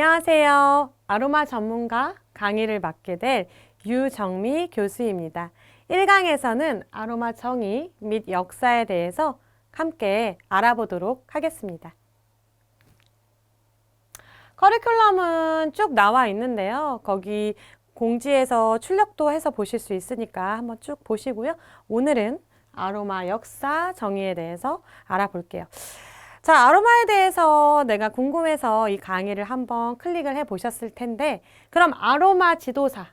안녕하세요. 아로마 전문가 강의를 맡게 될 유정미 교수입니다. 1강에서는 아로마 정의 및 역사에 대해서 함께 알아보도록 하겠습니다. 커리큘럼은 쭉 나와 있는데요. 거기 공지에서 출력도 해서 보실 수 있으니까 한번 쭉 보시고요. 오늘은 아로마 역사 정의에 대해서 알아볼게요. 자, 아로마에 대해서 내가 궁금해서 이 강의를 한번 클릭을 해 보셨을 텐데, 그럼 아로마 지도사,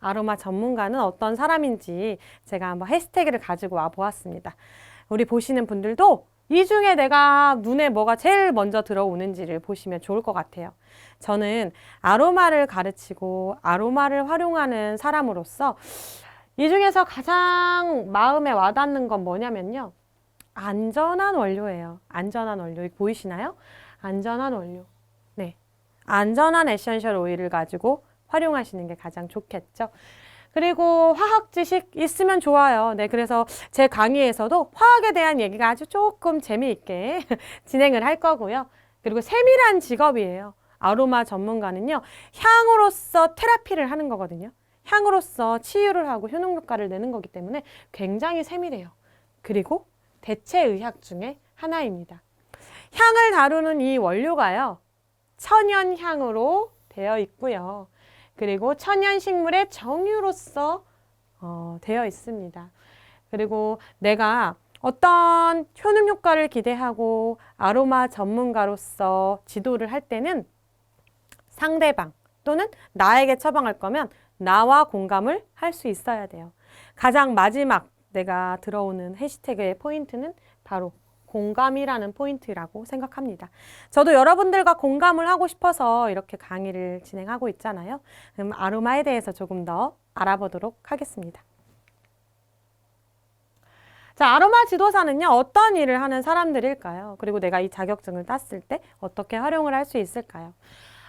아로마 전문가는 어떤 사람인지 제가 한번 해시태그를 가지고 와 보았습니다. 우리 보시는 분들도 이 중에 내가 눈에 뭐가 제일 먼저 들어오는지를 보시면 좋을 것 같아요. 저는 아로마를 가르치고 아로마를 활용하는 사람으로서 이 중에서 가장 마음에 와닿는 건 뭐냐면요. 안전한 원료예요. 안전한 원료. 보이시나요? 안전한 원료. 네. 안전한 에센셜 오일을 가지고 활용하시는 게 가장 좋겠죠. 그리고 화학 지식 있으면 좋아요. 네, 그래서 제 강의에서도 화학에 대한 얘기가 아주 조금 재미있게 진행을 할 거고요. 그리고 세밀한 직업이에요. 아로마 전문가는요, 향으로서 테라피를 하는 거거든요. 향으로서 치유를 하고 효능 효과를 내는 거기 때문에 굉장히 세밀해요. 그리고 대체 의학 중에 하나입니다. 향을 다루는 이 원료가요, 천연향으로 되어 있고요. 그리고 천연식물의 정유로서 어, 되어 있습니다. 그리고 내가 어떤 효능 효과를 기대하고 아로마 전문가로서 지도를 할 때는 상대방 또는 나에게 처방할 거면 나와 공감을 할 수 있어야 돼요. 가장 마지막 내가 들어오는 해시태그의 포인트는 바로 공감이라는 포인트라고 생각합니다. 저도 여러분들과 공감을 하고 싶어서 이렇게 강의를 진행하고 있잖아요. 그럼 아로마에 대해서 조금 더 알아보도록 하겠습니다. 자, 아로마 지도사는요, 어떤 일을 하는 사람들일까요? 그리고 내가 이 자격증을 땄을 때 어떻게 활용을 할 수 있을까요?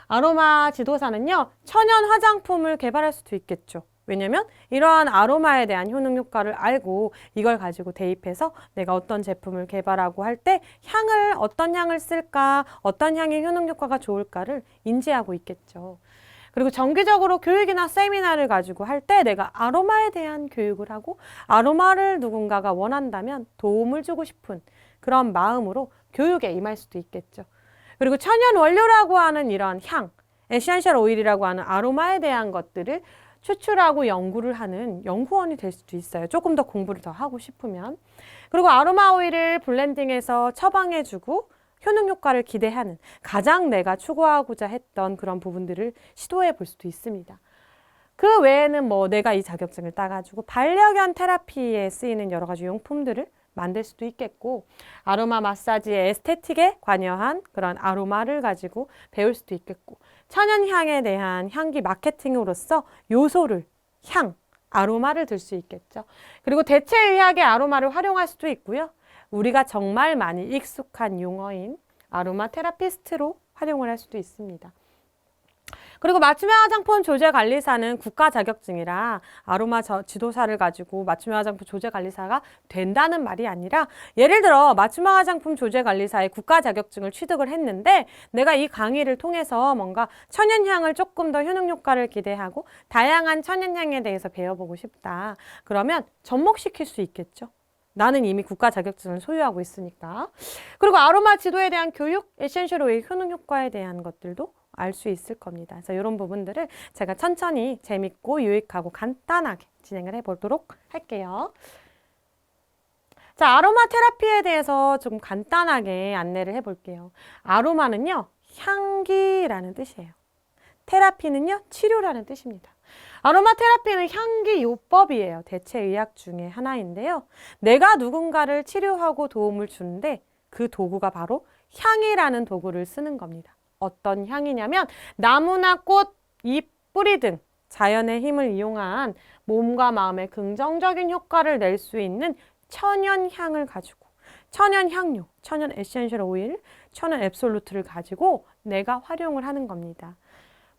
아로마 지도사는요, 천연 화장품을 개발할 수도 있겠죠. 왜냐면 이러한 아로마에 대한 효능 효과를 알고 이걸 가지고 대입해서 내가 어떤 제품을 개발하고 할 때 향을 어떤 향을 쓸까, 어떤 향의 효능 효과가 좋을까를 인지하고 있겠죠. 그리고 정기적으로 교육이나 세미나를 가지고 할 때 내가 아로마에 대한 교육을 하고 아로마를 누군가가 원한다면 도움을 주고 싶은 그런 마음으로 교육에 임할 수도 있겠죠. 그리고 천연 원료라고 하는 이런 향, 에센셜 오일이라고 하는 아로마에 대한 것들을 추출하고 연구를 하는 연구원이 될 수도 있어요. 조금 더 공부를 더 하고 싶으면. 그리고 아로마 오일을 블렌딩해서 처방해주고 효능 효과를 기대하는 가장 내가 추구하고자 했던 그런 부분들을 시도해 볼 수도 있습니다. 그 외에는 뭐 내가 이 자격증을 따가지고 반려견 테라피에 쓰이는 여러 가지 용품들을 만들 수도 있겠고 아로마 마사지의 에스테틱에 관여한 그런 아로마를 가지고 배울 수도 있겠고 천연향에 대한 향기 마케팅으로서 요소를 향 아로마를 들 수 있겠죠. 그리고 대체 의학의 아로마를 활용할 수도 있고요. 우리가 정말 많이 익숙한 용어인 아로마 테라피스트로 활용을 할 수도 있습니다. 그리고 맞춤형 화장품 조제 관리사는 국가 자격증이라 아로마 지도사를 가지고 맞춤형 화장품 조제 관리사가 된다는 말이 아니라 예를 들어 맞춤형 화장품 조제 관리사의 국가 자격증을 취득을 했는데 내가 이 강의를 통해서 뭔가 천연향을 조금 더 효능 효과를 기대하고 다양한 천연향에 대해서 배워보고 싶다. 그러면 접목시킬 수 있겠죠. 나는 이미 국가 자격증을 소유하고 있으니까. 그리고 아로마 지도에 대한 교육, 에센셜 오일 효능 효과에 대한 것들도 알 수 있을 겁니다. 그래서 이런 부분들을 제가 천천히 재밌고 유익하고 간단하게 진행을 해보도록 할게요. 자, 아로마 테라피에 대해서 좀 간단하게 안내를 해볼게요. 아로마는요, 향기라는 뜻이에요. 테라피는요, 치료라는 뜻입니다. 아로마 테라피는 향기 요법이에요. 대체 의학 중에 하나인데요. 내가 누군가를 치료하고 도움을 주는데 그 도구가 바로 향이라는 도구를 쓰는 겁니다. 어떤 향이냐면 나무나 꽃, 잎, 뿌리 등 자연의 힘을 이용한 몸과 마음에 긍정적인 효과를 낼 수 있는 천연 향을 가지고 천연 향료, 천연 에센셜 오일, 천연 앱솔루트를 가지고 내가 활용을 하는 겁니다.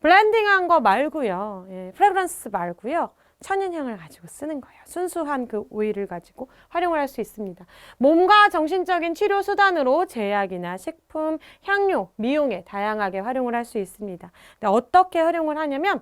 블렌딩한 거 말고요. 예, 프레그런스 말고요. 천연향을 가지고 쓰는 거예요. 순수한 그 오일을 가지고 활용을 할 수 있습니다. 몸과 정신적인 치료 수단으로 제약이나 식품, 향료, 미용에 다양하게 활용을 할 수 있습니다. 어떻게 활용을 하냐면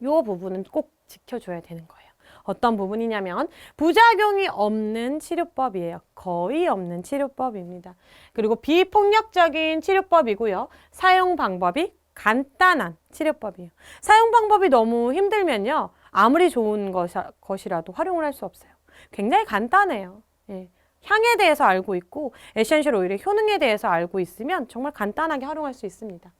이 부분은 꼭 지켜줘야 되는 거예요. 어떤 부분이냐면 부작용이 없는 치료법이에요. 거의 없는 치료법입니다. 그리고 비폭력적인 치료법이고요. 사용 방법이 간단한 치료법이에요. 사용 방법이 너무 힘들면요. 아무리 좋은 것이- 것이라도 활용을 할 수 없어요. 굉장히 간단해요. 예. 향에 대해서 알고 있고 에센셜 오일의 효능에 대해서 알고 있으면 정말 간단하게 활용할 수 있습니다.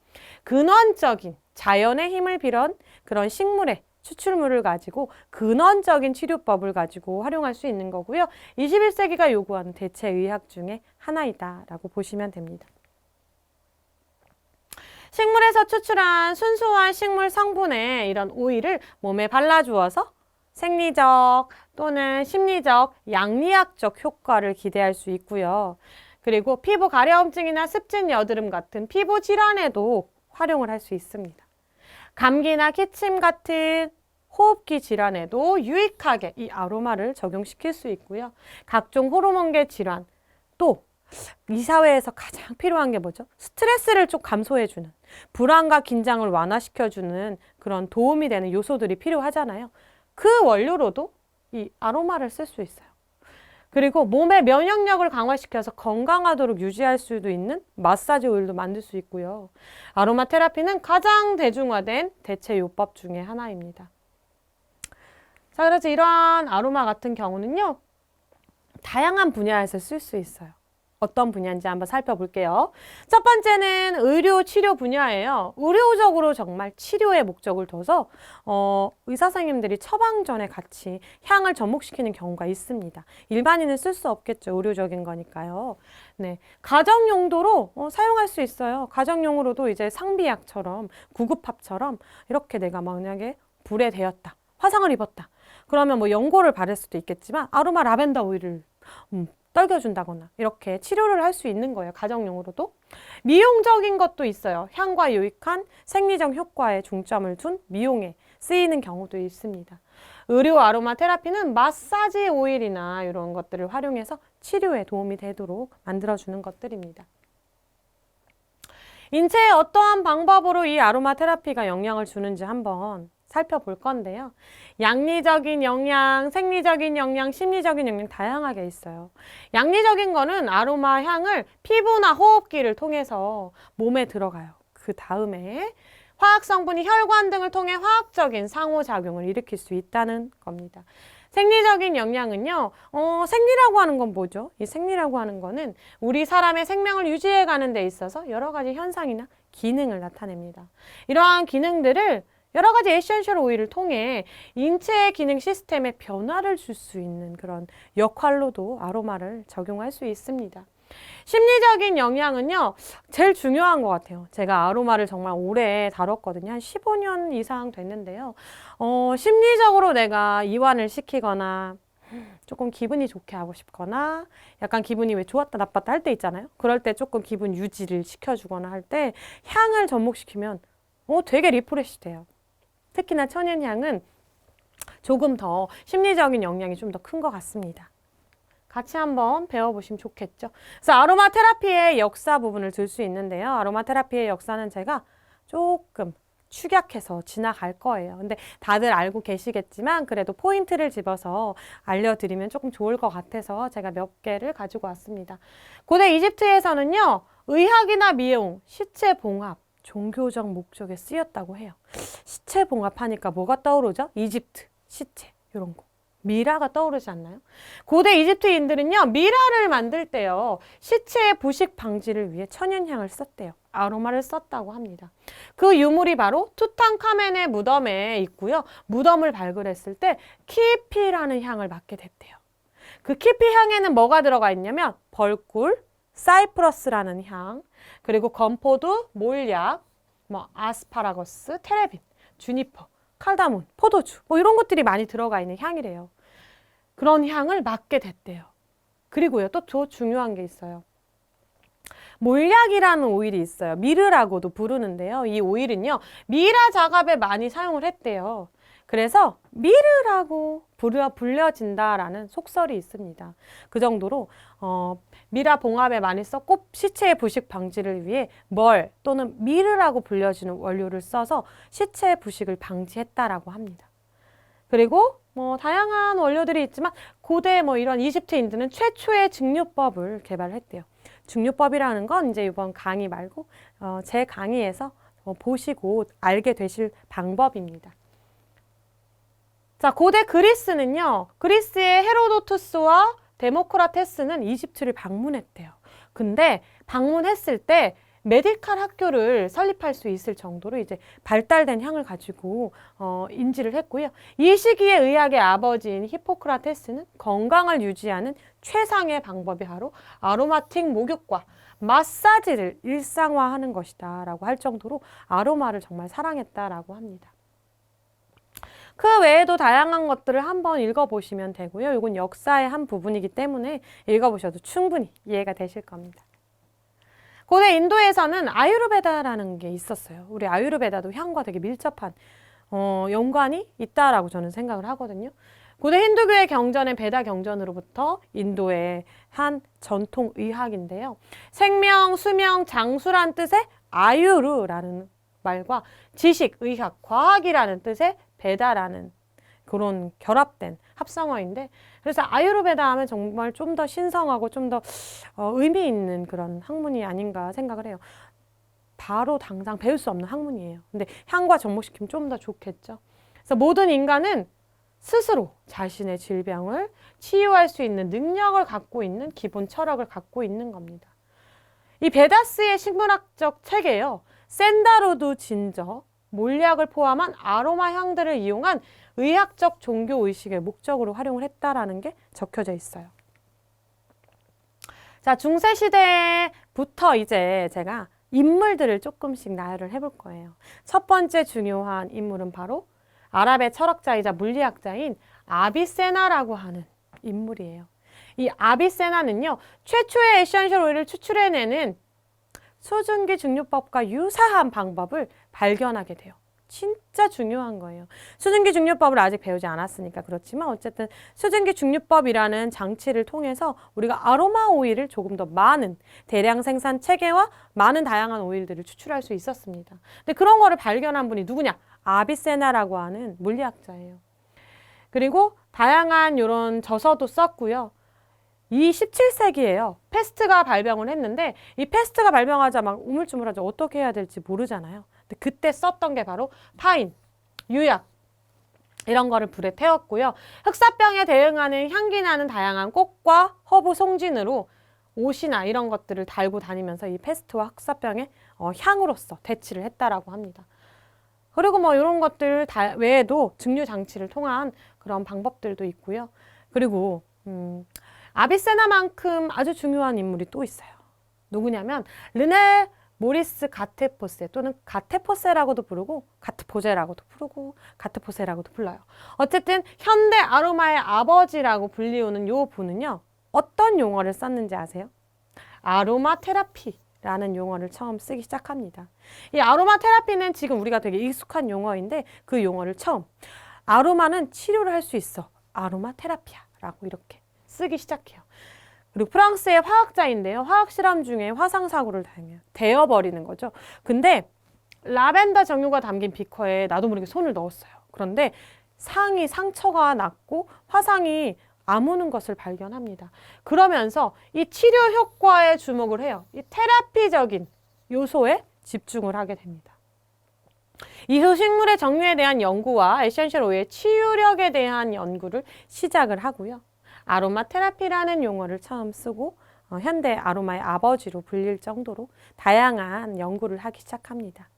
근원적인 자연의 힘을 빌은 그런 식물의 추출물을 가지고 근원적인 치료법을 가지고 활용할 수 있는 거고요. 21세기가 요구하는 대체 의학 중에 하나이다라고 보시면 됩니다. 식물에서 추출한 순수한 식물 성분의 이런 오일을 몸에 발라주어서 생리적 또는 심리적, 양리학적 효과를 기대할 수 있고요. 그리고 피부 가려움증이나 습진 여드름 같은 피부 질환에도 활용을 할 수 있습니다. 감기나 기침 같은 호흡기 질환에도 유익하게 이 아로마를 적용시킬 수 있고요. 각종 호르몬계 질환, 또 이 사회에서 가장 필요한 게 뭐죠? 스트레스를 좀 감소해주는, 불안과 긴장을 완화시켜주는 그런 도움이 되는 요소들이 필요하잖아요. 그 원료로도 이 아로마를 쓸 수 있어요. 그리고 몸의 면역력을 강화시켜서 건강하도록 유지할 수도 있는 마사지 오일도 만들 수 있고요. 아로마 테라피는 가장 대중화된 대체 요법 중에 하나입니다. 자, 그래서 이러한 아로마 같은 경우는요, 다양한 분야에서 쓸 수 있어요. 어떤 분야인지 한번 살펴볼게요. 첫 번째는 의료 치료 분야예요. 의료적으로 정말 치료의 목적을 둬서 어, 의사 선생님들이 처방 전에 같이 향을 접목시키는 경우가 있습니다. 일반인은 쓸 수 없겠죠. 의료적인 거니까요. 네, 가정 용도로 어, 사용할 수 있어요. 가정 용으로도 이제 상비약처럼 구급합처럼 이렇게 내가 만약에 불에 데였다, 화상을 입었다. 그러면 뭐 연고를 바를 수도 있겠지만 아로마 라벤더 오일을 음, 떨겨준다거나 이렇게 치료를 할 수 있는 거예요. 가정용으로도. 미용적인 것도 있어요. 향과 유익한 생리적 효과에 중점을 둔 미용에 쓰이는 경우도 있습니다. 의료 아로마 테라피는 마사지 오일이나 이런 것들을 활용해서 치료에 도움이 되도록 만들어주는 것들입니다. 인체에 어떠한 방법으로 이 아로마 테라피가 영향을 주는지 한번 살펴볼 건데요. 양리적인 영양, 생리적인 영양, 심리적인 영양 다양하게 있어요. 양리적인 거는 아로마 향을 피부나 호흡기를 통해서 몸에 들어가요. 그 다음에 화학 성분이 혈관 등을 통해 화학적인 상호작용을 일으킬 수 있다는 겁니다. 생리적인 영양은요, 어, 생리라고 하는 건 뭐죠? 이 생리라고 하는 거는 우리 사람의 생명을 유지해 가는 데 있어서 여러 가지 현상이나 기능을 나타냅니다. 이러한 기능들을 여러 가지 에센셜 오일을 통해 인체의 기능 시스템에 변화를 줄 수 있는 그런 역할로도 아로마를 적용할 수 있습니다. 심리적인 영향은요, 제일 중요한 것 같아요. 제가 아로마를 정말 오래 다뤘거든요. 한 15년 이상 됐는데요. 어, 심리적으로 내가 이완을 시키거나, 조금 기분이 좋게 하고 싶거나, 약간 기분이 왜 좋았다 나빴다 할 때 있잖아요. 그럴 때 조금 기분 유지를 시켜주거나 할 때 향을 접목시키면, 어, 되게 리프레시 돼요. 특히나 천연향은 조금 더 심리적인 영향이 좀 더 큰 것 같습니다. 같이 한번 배워보시면 좋겠죠. 그래서 아로마 테라피의 역사 부분을 들 수 있는데요. 아로마 테라피의 역사는 제가 조금 축약해서 지나갈 거예요. 근데 다들 알고 계시겠지만 그래도 포인트를 집어서 알려드리면 조금 좋을 것 같아서 제가 몇 개를 가지고 왔습니다. 고대 이집트에서는요, 의학이나 미용, 시체 봉합, 종교적 목적에 쓰였다고 해요. 시체 봉합하니까 뭐가 떠오르죠? 이집트, 시체, 이런 거. 미라가 떠오르지 않나요? 고대 이집트인들은요, 미라를 만들 때요, 시체의 부식 방지를 위해 천연향을 썼대요. 아로마를 썼다고 합니다. 그 유물이 바로 투탕카멘의 무덤에 있고요. 무덤을 발굴했을 때 키피라는 향을 맡게 됐대요. 그 키피 향에는 뭐가 들어가 있냐면 벌꿀, 사이프러스라는 향, 그리고 건포도, 몰약, 뭐 아스파라거스, 테레빈, 주니퍼, 칼다몬, 포도주 뭐 이런 것들이 많이 들어가 있는 향이래요. 그런 향을 맡게 됐대요. 그리고요 또 더 중요한 게 있어요. 몰약이라는 오일이 있어요. 미르라고도 부르는데요. 이 오일은요 미라 작업에 많이 사용을 했대요. 그래서 미르라고 부르, 불려진다라는 속설이 있습니다. 그 정도로 어, 미라 봉합에 많이 썼고 시체의 부식 방지를 위해 뭘 또는 미르라고 불려지는 원료를 써서 시체의 부식을 방지했다라고 합니다. 그리고 뭐 다양한 원료들이 있지만 고대 뭐 이런 이집트인들은 최초의 증류법을 개발했대요. 증류법이라는 건 이제 이번 강의 말고 어, 제 강의에서 어, 보시고 알게 되실 방법입니다. 자, 고대 그리스는요. 그리스의 헤로도투스와 데모크라테스는 이집트를 방문했대요. 근데 방문했을 때 메디칼 학교를 설립할 수 있을 정도로 이제 발달된 향을 가지고 어, 인지를 했고요. 이 시기에 의학의 아버지인 히포크라테스는 건강을 유지하는 최상의 방법이 바로 아로마틱 목욕과 마사지를 일상화하는 것이다라고 할 정도로 아로마를 정말 사랑했다라고 합니다. 그 외에도 다양한 것들을 한번 읽어보시면 되고요. 이건 역사의 한 부분이기 때문에 읽어보셔도 충분히 이해가 되실 겁니다. 고대 인도에서는 아유르베다라는 게 있었어요. 우리 아유르베다도 향과 되게 밀접한 어, 연관이 있다라고 저는 생각을 하거든요. 고대 힌두교의 경전은 베다 경전으로부터 인도의 한 전통 의학인데요. 생명, 수명, 장수란 뜻의 아유르라는 말과 지식, 의학, 과학이라는 뜻의 베다라는 그런 결합된 합성어인데 그래서 아유르베다 하면 정말 좀 더 신성하고 좀더 어, 의미 있는 그런 학문이 아닌가 생각을 해요. 바로 당장 배울 수 없는 학문이에요. 근데 향과 접목시키면 좀 더 좋겠죠. 그래서 모든 인간은 스스로 자신의 질병을 치유할 수 있는 능력을 갖고 있는 기본 철학을 갖고 있는 겁니다. 이 베다스의 식물학적 체계요. 샌다로드 진저, 몰약을 포함한 아로마 향들을 이용한 의학적 종교 의식의 목적으로 활용을 했다라는 게 적혀져 있어요. 자, 중세 시대부터 이제 제가 인물들을 조금씩 나열을 해볼 거예요. 첫 번째 중요한 인물은 바로 아랍의 철학자이자 물리학자인 아비세나라고 하는 인물이에요. 이 아비세나는요, 최초의 에센셜 오일을 추출해내는 수증기 증류법과 유사한 방법을 발견하게 돼요. 진짜 중요한 거예요. 수증기 증류법을 아직 배우지 않았으니까 그렇지만 어쨌든 수증기 증류법이라는 장치를 통해서 우리가 아로마 오일을 조금 더 많은 대량 생산 체계와 많은 다양한 오일들을 추출할 수 있었습니다. 근데 그런 거를 발견한 분이 누구냐? 아비세나라고 하는 물리학자예요. 그리고 다양한 이런 저서도 썼고요. 이 17세기에요. 패스트가 발병을 했는데 이 패스트가 발병하자 막 우물쭈물하죠. 어떻게 해야 될지 모르잖아요. 그때 썼던 게 바로 파인, 유약 이런 거를 불에 태웠고요. 흑사병에 대응하는 향기 나는 다양한 꽃과 허브 송진으로 옷이나 이런 것들을 달고 다니면서 이 패스트와 흑사병의 어, 향으로서 대치를 했다라고 합니다. 그리고 뭐 이런 것들 다 외에도 증류 장치를 통한 그런 방법들도 있고요. 그리고 음, 아비세나만큼 아주 중요한 인물이 또 있어요. 누구냐면 르네 모리스 가테포세 또는 가테포세라고도 부르고 가트포제라고도 부르고 가트포세라고도 불러요. 어쨌든 현대 아로마의 아버지라고 불리우는 요 분은요. 어떤 용어를 썼는지 아세요? 아로마 테라피라는 용어를 처음 쓰기 시작합니다. 이 아로마 테라피는 지금 우리가 되게 익숙한 용어인데 그 용어를 처음 아로마는 치료를 할 수 있어. 아로마 테라피야 라고 이렇게 쓰기 시작해요. 그리고 프랑스의 화학자인데요. 화학 실험 중에 화상 사고를 당해요. 데어 버리는 거죠. 근데 라벤더 정류가 담긴 비커에 나도 모르게 손을 넣었어요. 그런데 상이 상처가 났고 화상이 아무는 것을 발견합니다. 그러면서 이 치료 효과에 주목을 해요. 이 테라피적인 요소에 집중을 하게 됩니다. 이후 식물의 정류에 대한 연구와 에센셜 오일의 치유력에 대한 연구를 시작을 하고요. 아로마 테라피라는 용어를 처음 쓰고 어, 현대 아로마의 아버지로 불릴 정도로 다양한 연구를 하기 시작합니다.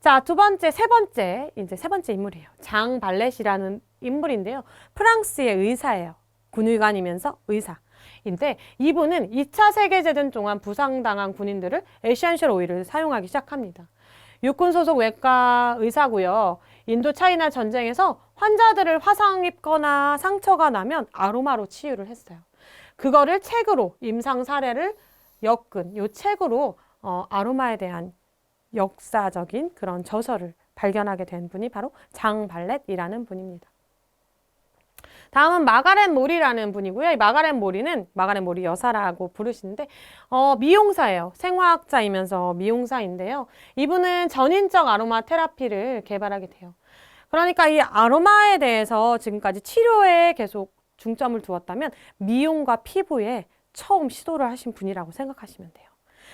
자, 두 번째, 세 번째, 이제 세 번째 인물이에요. 장 발렛이라는 인물인데요. 프랑스의 의사예요. 군의관이면서 의사. 인데 이분은 2차 세계대전 동안 부상당한 군인들을 에센셜 오일을 사용하기 시작합니다. 육군 소속 외과 의사고요. 인도 차이나 전쟁에서 환자들을 화상 입거나 상처가 나면 아로마로 치유를 했어요. 그거를 책으로 임상 사례를 엮은 요 책으로 어, 아로마에 대한 역사적인 그런 저서를 발견하게 된 분이 바로 장 발렛이라는 분입니다. 다음은 마가렛 모리라는 분이고요. 이 마가렛 모리는 마가렛 모리 여사라고 부르시는데 어, 미용사예요. 생화학자이면서 미용사인데요. 이분은 전인적 아로마 테라피를 개발하게 돼요. 그러니까 이 아로마에 대해서 지금까지 치료에 계속 중점을 두었다면 미용과 피부에 처음 시도를 하신 분이라고 생각하시면 돼요.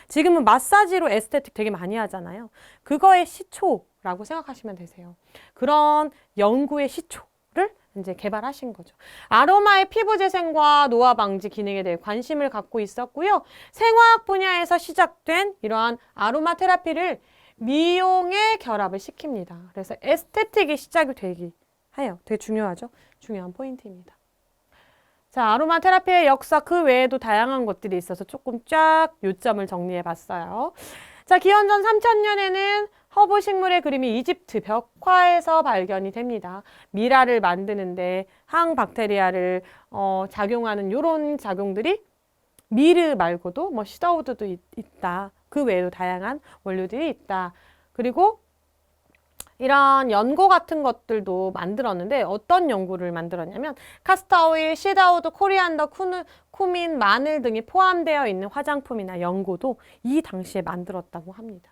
지금은 마사지로 에스테틱 되게 많이 하잖아요. 그거의 시초라고 생각하시면 되세요. 그런 연구의 시초를 이제 개발하신 거죠. 아로마의 피부 재생과 노화 방지 기능에 대해 관심을 갖고 있었고요. 생화학 분야에서 시작된 이러한 아로마 테라피를 미용에 결합을 시킵니다. 그래서 에스테틱이 시작이 되기 해요. 되게 중요하죠. 중요한 포인트입니다. 자, 아로마 테라피의 역사 그 외에도 다양한 것들이 있어서 조금 쫙 요점을 정리해 봤어요. 자, 기원전 3000년에는 허브 식물의 그림이 이집트 벽화에서 발견이 됩니다. 미라를 만드는데 항박테리아를 어, 작용하는 이런 작용들이 미르 말고도 뭐 시더우드도 있, 있다. 그 외에도 다양한 원료들이 있다. 그리고 이런 연고 같은 것들도 만들었는데 어떤 연고를 만들었냐면 카스터오일, 시다우드, 코리안더, 쿠누, 쿠민, 마늘 등이 포함되어 있는 화장품이나 연고도 이 당시에 만들었다고 합니다.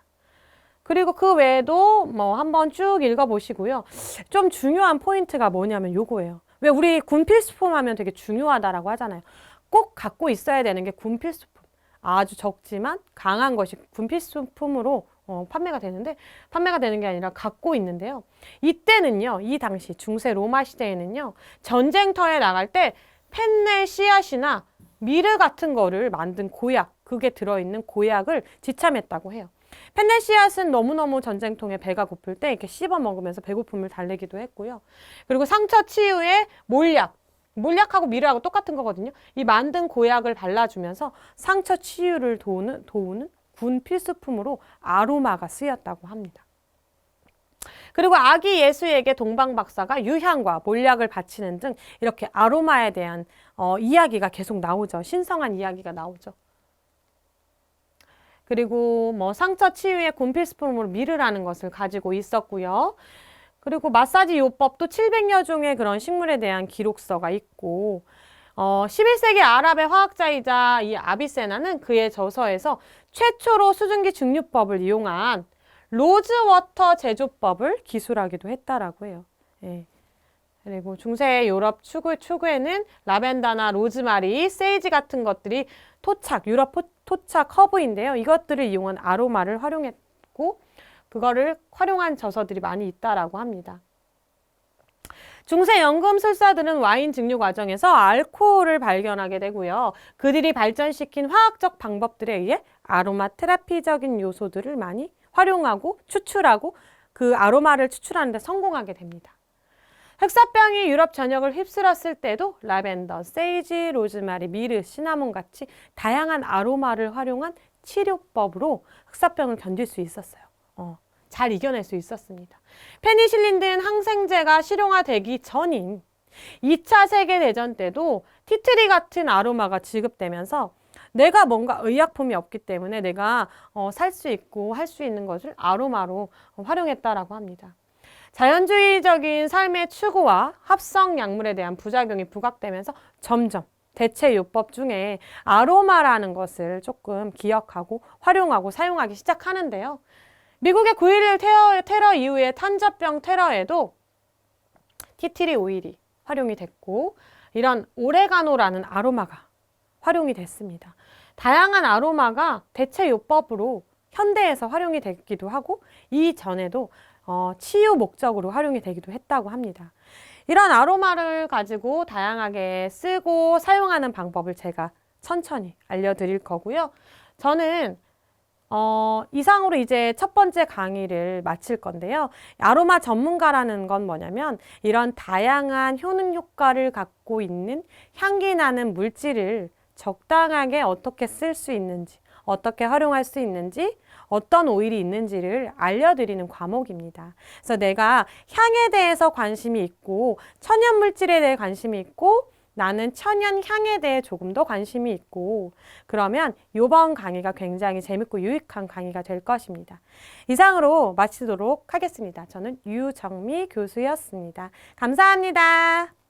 그리고 그 외에도 뭐 한번 쭉 읽어보시고요. 좀 중요한 포인트가 뭐냐면 요거예요. 왜 우리 군 필수품 하면 되게 중요하다라고 하잖아요. 꼭 갖고 있어야 되는 게 군 필수품. 아주 적지만 강한 것이 군 필수품으로 어, 판매가 되는데 판매가 되는 게 아니라 갖고 있는데요. 이때는요, 이 당시 중세 로마 시대에는요, 전쟁터에 나갈 때 펜넬 씨앗이나 미르 같은 거를 만든 고약, 그게 들어있는 고약을 지참했다고 해요. 펜넬 씨앗은 너무너무 전쟁통에 배가 고플 때 이렇게 씹어 먹으면서 배고픔을 달래기도 했고요. 그리고 상처 치유에 몰약, 몰약하고 미르하고 똑같은 거거든요. 이 만든 고약을 발라주면서 상처 치유를 도우는, 도우는 군 필수품으로 아로마가 쓰였다고 합니다. 그리고 아기 예수에게 동방 박사가 유향과 몰약을 바치는 등 이렇게 아로마에 대한 어, 이야기가 계속 나오죠. 신성한 이야기가 나오죠. 그리고 뭐 상처 치유의 군필수품으로 미르라는 것을 가지고 있었고요. 그리고 마사지 요법도 700여 종의 그런 식물에 대한 기록서가 있고 어, 11세기 아랍의 화학자이자 이 아비세나는 그의 저서에서 최초로 수증기 증류법을 이용한 로즈워터 제조법을 기술하기도 했다라고 해요. 예. 그리고 중세 유럽 추구, 추구에는 라벤더나 로즈마리, 세이지 같은 것들이 토착, 유럽 포, 토착 허브인데요. 이것들을 이용한 아로마를 활용했고 그거를 활용한 저서들이 많이 있다라고 합니다. 중세 연금 술사들은 와인 증류 과정에서 알코올을 발견하게 되고요. 그들이 발전시킨 화학적 방법들에 의해 아로마 테라피적인 요소들을 많이 활용하고 추출하고 그 아로마를 추출하는 데 성공하게 됩니다. 흑사병이 유럽 전역을 휩쓸었을 때도 라벤더, 세이지, 로즈마리, 미르, 시나몬 같이 다양한 아로마를 활용한 치료법으로 흑사병을 견딜 수 있었어요. 어, 잘 이겨낼 수 있었습니다. 페니실린 등 항생제가 실용화되기 전인 2차 세계대전 때도 티트리 같은 아로마가 지급되면서 내가 뭔가 의약품이 없기 때문에 내가 어, 살 수 있고 할 수 있는 것을 아로마로 활용했다라고 합니다. 자연주의적인 삶의 추구와 합성 약물에 대한 부작용이 부각되면서 점점 대체 요법 중에 아로마라는 것을 조금 기억하고 활용하고 사용하기 시작하는데요. 미국의 9.11 테러, 테러 이후의 탄저병 테러에도 티트리 오일이 활용이 됐고 이런 오레가노라는 아로마가 활용이 됐습니다. 다양한 아로마가 대체 요법으로 현대에서 활용이 되기도 하고 이전에도 어, 치유 목적으로 활용이 되기도 했다고 합니다. 이런 아로마를 가지고 다양하게 쓰고 사용하는 방법을 제가 천천히 알려드릴 거고요. 저는 어, 이상으로 이제 첫 번째 강의를 마칠 건데요. 아로마 전문가라는 건 뭐냐면 이런 다양한 효능 효과를 갖고 있는 향기 나는 물질을 적당하게 어떻게 쓸 수 있는지, 어떻게 활용할 수 있는지, 어떤 오일이 있는지를 알려드리는 과목입니다. 그래서 내가 향에 대해서 관심이 있고, 천연 물질에 대해 관심이 있고, 나는 천연 향에 대해 조금 더 관심이 있고 그러면 이번 강의가 굉장히 재밌고 유익한 강의가 될 것입니다. 이상으로 마치도록 하겠습니다. 저는 유정미 교수였습니다. 감사합니다.